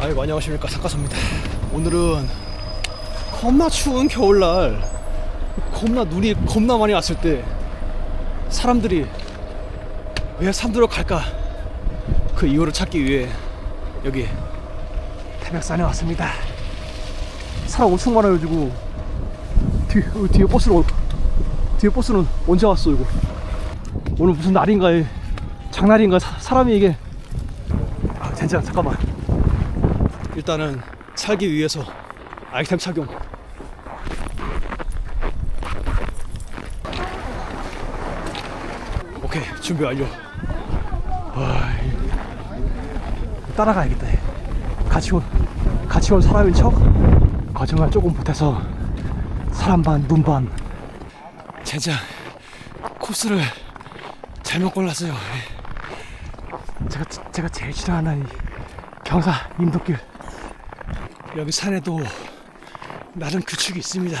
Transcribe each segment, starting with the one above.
아이고 안녕하십니까. 사카소입니다. 오늘은 겁나 추운 겨울날 겁나 눈이 겁나 많이 왔을 때 사람들이 왜 산들어 갈까? 그 이유를 찾기 위해 여기 태백산에 왔습니다. 사람 엄청 많아가지고 뒤, 어, 뒤에 버스로 올- 뒤에 버스는 언제 왔어 이거? 오늘 무슨 날인가 장날인가? 사, 사람이 이게 아 진짜 잠깐만 일단은 살기 위해서 아이템 착용. 오케이 준비 완료. 와, 이- 따라가야겠다. 얘. 같이 온 같이 온 사람인 척 거짓말 조금 못해서 사람 반 눈 반. 젠장 코스를 잘못 골랐어요. 제가 제가 제일 싫어하는 이 경사 인도길 여기 산에도 나름 규칙이 있습니다.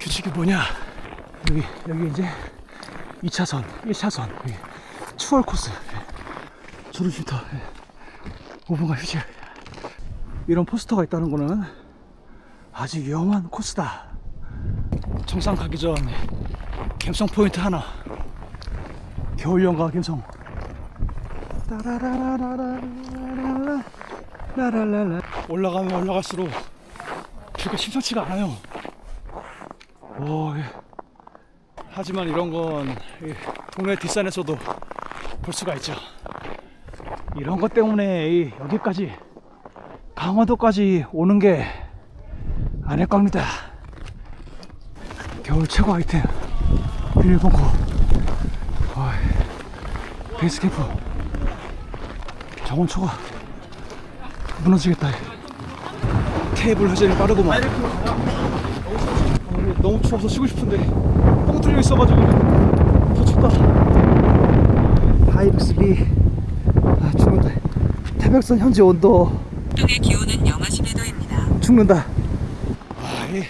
규칙이 뭐냐? 여기 여기 이제 2차선 1차선 여기 추월 코스 주름 쉼터 5분간 휴식 이런 포스터가 있다는 거는 아주 위험한 코스다. 정상 가기 전 감성 포인트 하나. 겨울 연가 감성. 따라라라라라라라 라라라라 올라가면 올라갈수록 그렇게 심상치가 않아요. 오, 예. 하지만 이런 건이 동네 뒷산에서도 볼 수가 있죠. 이런 것 때문에 이 여기까지 강화도까지 오는 게 아닐 겁니다. 겨울 최고 아이템 비닐봉고 어이, 베이스 캠프 정원 초가 무너지겠다. 케이블 회전이 빠르구만. 아, 너무 추워서 쉬고 싶은데 뻥 뚫려 있어가지고 더 춥다. 하이룩스비 아 죽는다. 태백산 현재 온도 동의 기온은 영하 11도입니다. 죽는다. 아, 이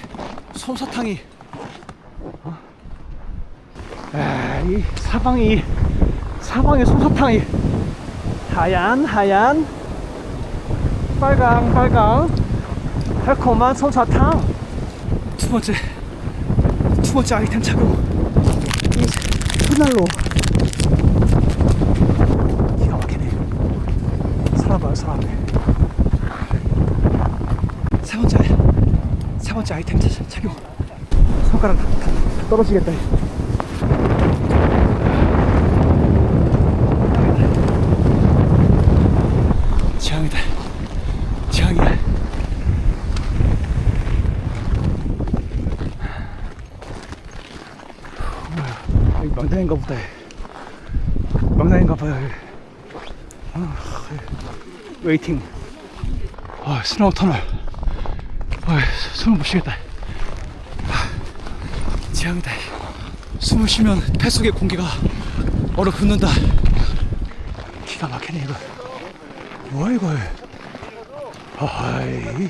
솜사탕이. 어? 아, 이 사방이 사방에 솜사탕이 하얀 하얀 빨강 빨강 달콤한 솜사탕. 두 번째 두 번째 아이템 착용. 이 휘날로. 기가 막히네. 사람 봐요 사람. 세 번째 세 번째 아이템 차- 착용 손가락 떨어지겠다 지향이야 뭐야 여기 명당인가 보다 명당인가 봐요. 아, 웨이팅 아, 스노우 터널. 아, 숨을 못 쉬겠다. 아, 지향이다. 숨을 쉬면 폐 속의 공기가 얼어붙는다. 기가 막히네 이거. 뭐야 이거? 아이.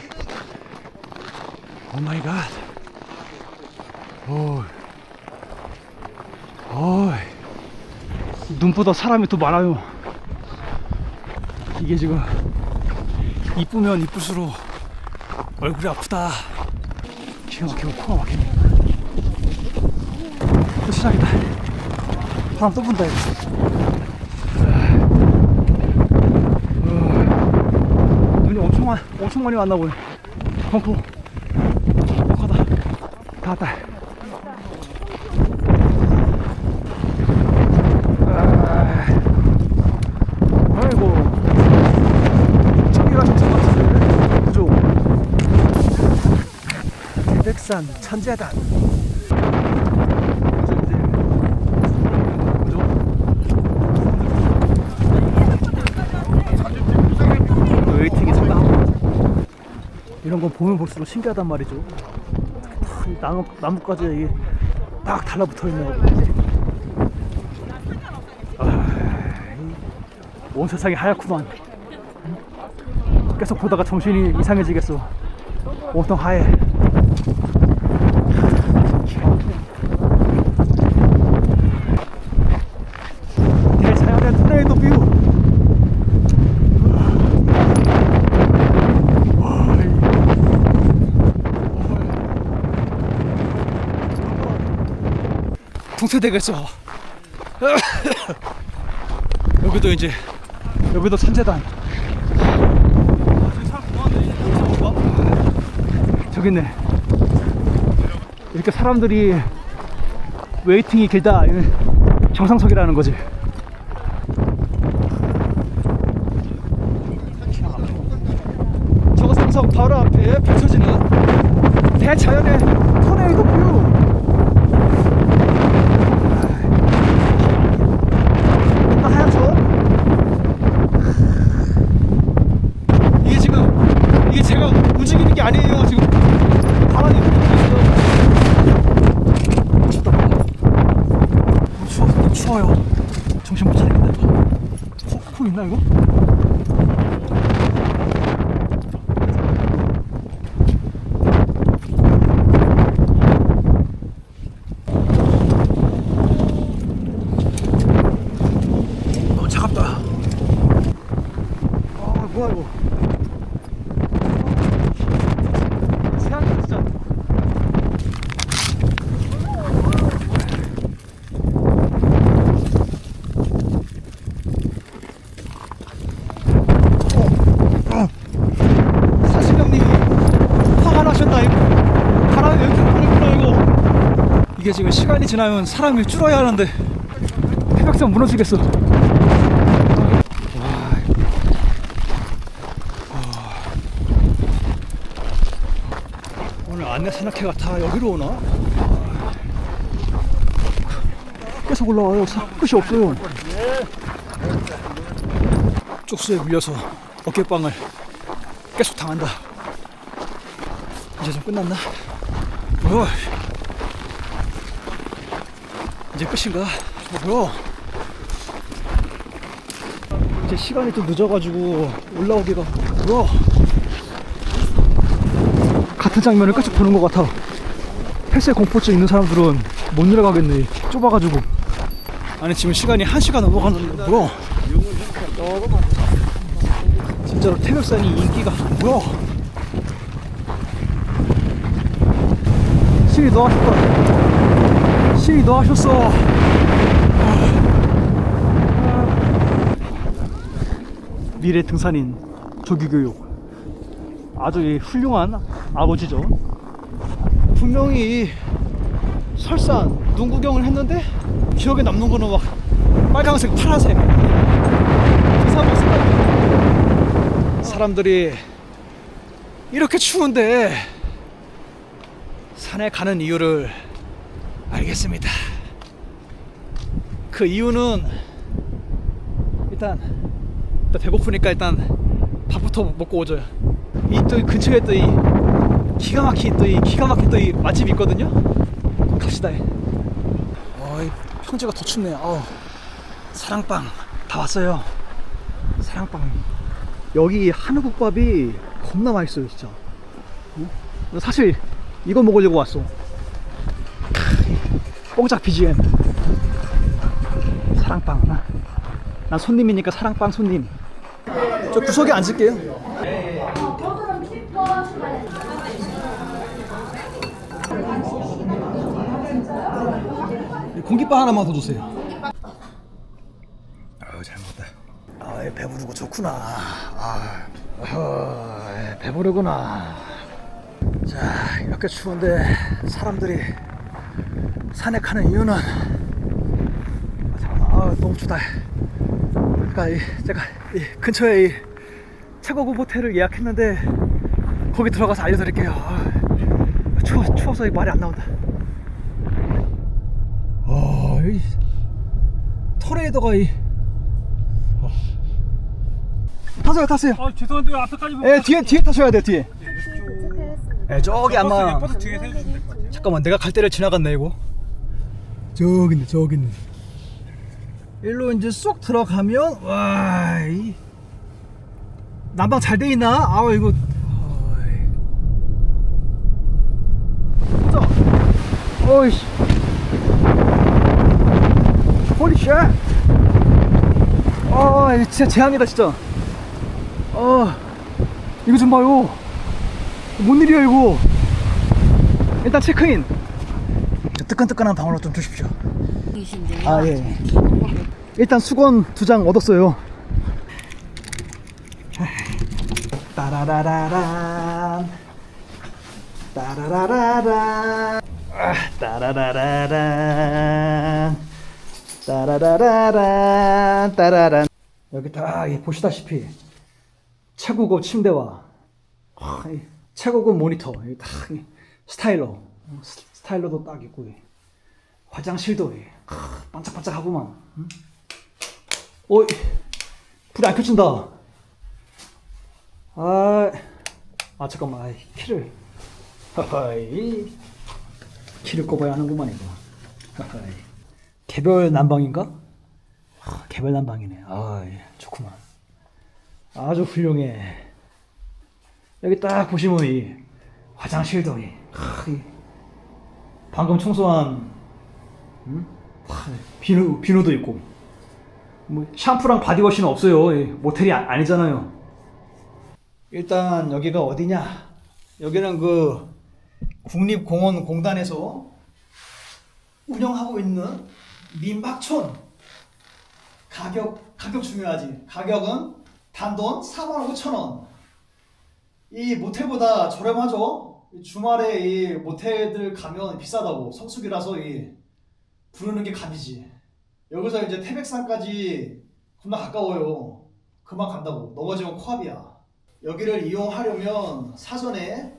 오 마이 갓. 오. 오. 눈보다 사람이 더 많아요. 이게 지금 이쁘면 이쁠수록 얼굴이 아프다. 기가 막히고 코가 막히네. 또 시작이다. 바람 또 분다, 이거. 어, 눈이 엄청, 많, 엄청 많이 왔나 보네. 펑펑. 다 왔다. 아, 아이고. 저기가 정상 같은데 그죠? 태 백산 천재단 이런 건 보면 볼수록 신기하단 말이죠 나무, 나뭇가지에 이게 딱 달라붙어 있는 거온 세상이 하얗구만 계속 보다가 정신이 이상해지겠어. 온통 하얘. 대자연의 토네이도 뷰. 봉쇄 되겠어. 여기도 이제 여기도 천재단. 저기 있네. 이렇게 사람들이 웨이팅이 길다. 정상석이라는 거지. 정상석 바로 앞에 펼쳐지는 대자연의 토네이도 뷰. 나 하얗죠? 이게 지금 이게 제가 움직이는 게 아니에요 지금 바람이 불고 있어요 춥다 어, 추워 또 추워요 정신 못 차리겠다 코, 코 있나 이거? 어 차갑다 아 뭐야 이거 세상에 진짜 사시경님이 화가 나셨나 이거 바람이 왜 이렇게 많이 불어 이게 지금 시간이 지나면 사람이 줄어야 하는데 해백선 무너지겠어 오늘 안내 산악회가 다 여기로 오나? 계속 올라와요. 사- 끝이 없어요. 쪽수에 물려서 어깨빵을 계속 당한다. 이제 좀 끝났나? 뭐야? 이제 끝인가? 어, 뭐야? 이제 시간이 좀 늦어가지고 올라오기가 뭐야? 같은 장면을 계속 보는 것 같아. 헬스에 공포증 있는 사람들은 못 내려가겠네. 좁아가지고. 아니 지금 시간이 1시간 넘어가는데 뭐야? 진짜로 태백산이 인기가 뭐야? 시리 너 하셨다. 시리 너 하셨어. 미래 등산인 조기교육. 아주 이 훌륭한 아버지죠. 분명히 설산 눈 구경을 했는데 기억에 남는 거는 막 빨강색, 파란색. 사람들이 이렇게 추운데 산에 가는 이유를 알겠습니다. 그 이유는 일단, 일단 배고프니까 일단 밥부터 먹고 오죠. 이 또 근처에 또 이 기가 막힌 또 이 기가 막힌 또 이 맛집 이 있거든요. 갑시다. 어이 평지가 더 춥네. 어 사랑빵 다 왔어요. 사랑빵. 여기 한우국밥이 겁나 맛있어요, 진짜. 어? 나 사실 이거 먹으려고 왔어. 크, 뽕짝 BGM. 사랑빵. 나, 난 손님이니까 사랑빵 손님. 저 구석에 앉을게요. 공깃밥 하나만 더 주세요. 아유 잘 먹었다. 아 배부르고 좋구나. 아 어허, 배부르구나. 자 이렇게 추운데 사람들이 산행하는 이유는 아 너무 추다. 그러니까 이, 제가 이 근처에 이 최고급 호텔을 예약했는데 거기 들어가서 알려드릴게요. 아, 추워 추워서 이 말이 안 나온다. 아, 이 터레이더가 이 어. 타세요, 타세요. 아 죄송한데 앞에까지 못 예, 뒤에 뒤에 타셔야 돼, 뒤에. 예, 저기 아마 버스 뒤에 세워주시면 될것 같아요 잠깐만 내가 갈 때를 지나갔네 이거. 저기 있네, 저기 있네. 일로 이제 쏙 들어가면 와, 이 난방 잘 돼 있나? 아, 이거. 보자. 어이씨. 홀리 쉣. 아, 진짜 재앙이다, 진짜. 아, 이거 좀 봐요. 뭔 일이야, 이거. 일단 체크인. 저 뜨끈뜨끈한 방으로 좀 주십시오. 아, 예. 일단 수건 두 장 얻었어요. 따라라라란. 따라라라란. 아, 따라라라란. 따라라라란. 따라란. 여기 딱이 보시다시피 최고급 침대와 아, 이 최고급 모니터, 딱이 스타일러, 스- 스타일러도 딱 있고 이 화장실도 이 반짝반짝하구만. 응? 어이, 불이 안 켜진다. 아, 아 잠깐만, 아이, 키를, 하하이, 키를 꼽아야 하는구만 이거. 하하이. 개별 난방인가? 아, 개별 난방이네. 아, 예, 좋구만. 아주 훌륭해. 여기 딱 보시면 이 화장실도 이, 아, 이 방금 청소한 비누 비누도 있고 뭐 샴푸랑 바디워시는 없어요. 예, 모텔이 아, 아니잖아요. 일단 여기가 어디냐? 여기는 그 국립공원공단에서 운영하고 있는 민박촌. 가격 가격 중요하지. 가격은 단돈 4만 5천 원. 이 모텔보다 저렴하죠. 이 주말에 이 모텔들 가면 비싸다고 성수기라서 이 부르는 게 감이지. 여기서 이제 태백산까지 겁나 가까워요. 그만 간다고. 넘어지면 코앞이야. 여기를 이용하려면 사전에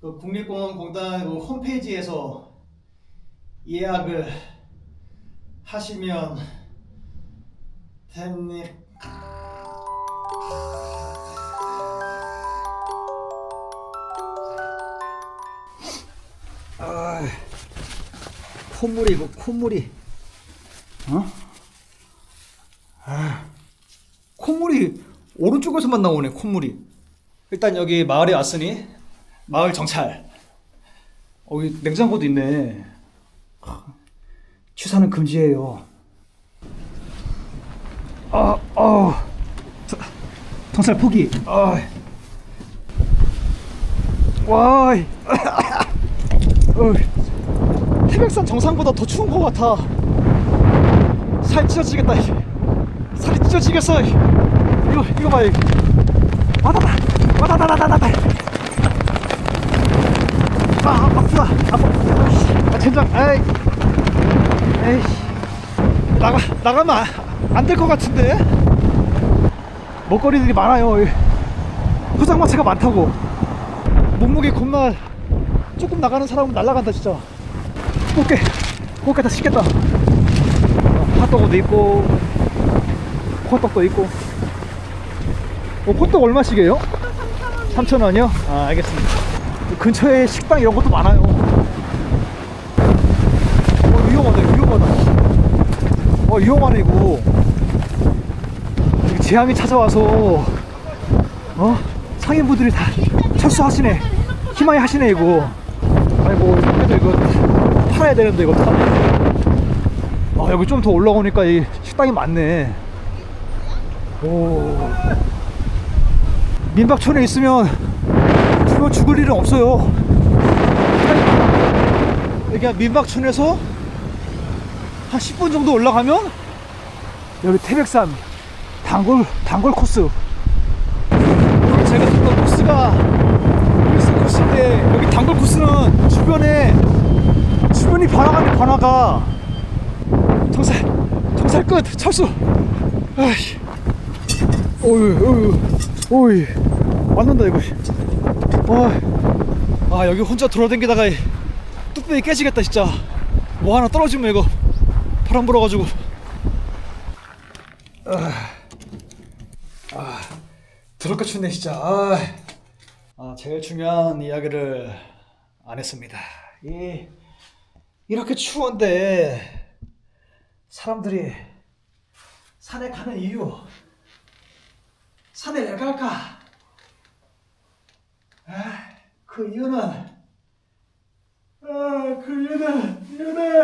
그 국립공원공단 그 홈페이지에서 예약을 하시면 됩니다. 아, 콧물이 이거 콧물이. 어? 아, 콧물이 오른쪽에서만 나오네 콧물이. 일단 여기 마을에 왔으니 마을 정찰. 어, 여기 냉장고도 있네. 취사는 금지예요. 아, 아, 저- 정찰 포기. 아, 와, 이- 어, 태백산 정상보다 더 추운 것 같아. 살 찢어지겠다. 살이 찢어지겠어. 이거 이거 봐. 와다다 와다다다다다. 아 아, 아프다. 아파. 아 젠장. 에이. 에이. 나가 나가면 안될 것 같은데. 먹거리들이 많아요. 이. 포장마차가 많다고. 몸무게 겁나 조금 나가는 사람은 날라간다 진짜. 꽃게 꽃게 다 식겠다. 어, 핫도그도 있고 호떡도 있고. 어, 호떡 얼마씩이에요? 3,000원이요? 아 알겠습니다. 근처에 식당 이런 것도 많아요. 어 위험하다 위험하다. 어 위험하네 이거 재앙이 찾아와서 어? 상인분들이 다 철수하시네. 희망이 하시네 이거 아이고 그래도 이거 팔아야 되는데 이거 어떡하냐 아 여기 좀 더 올라오니까 이 식당이 많네. 오. 민박촌에 있으면 굶어 죽을 일은 없어요. 여기 민박촌에서 한 10분 정도 올라가면 여기 태백산 단골 단골 코스. 제가 듣던 코스가 코스인데 여기 단골 코스는 주변에 주변이 변화가네 변화가. 정살 정살 끝 철수. 아이씨. 오유 오유 오이 맞는다 이거. 어. 아 여기 혼자 돌아다니다가 이 뚝배기 깨지겠다 진짜. 뭐 하나 떨어지면 이거 바람 불어가지고. 더럽게 춥네 진짜. 아. 아, 제일 중요한 이야기를 안 했습니다. 이 이렇게 추운데 사람들이 산에 가는 이유 산에 왜 갈까? 아, 그 이유는 아, 그 이유는 이유는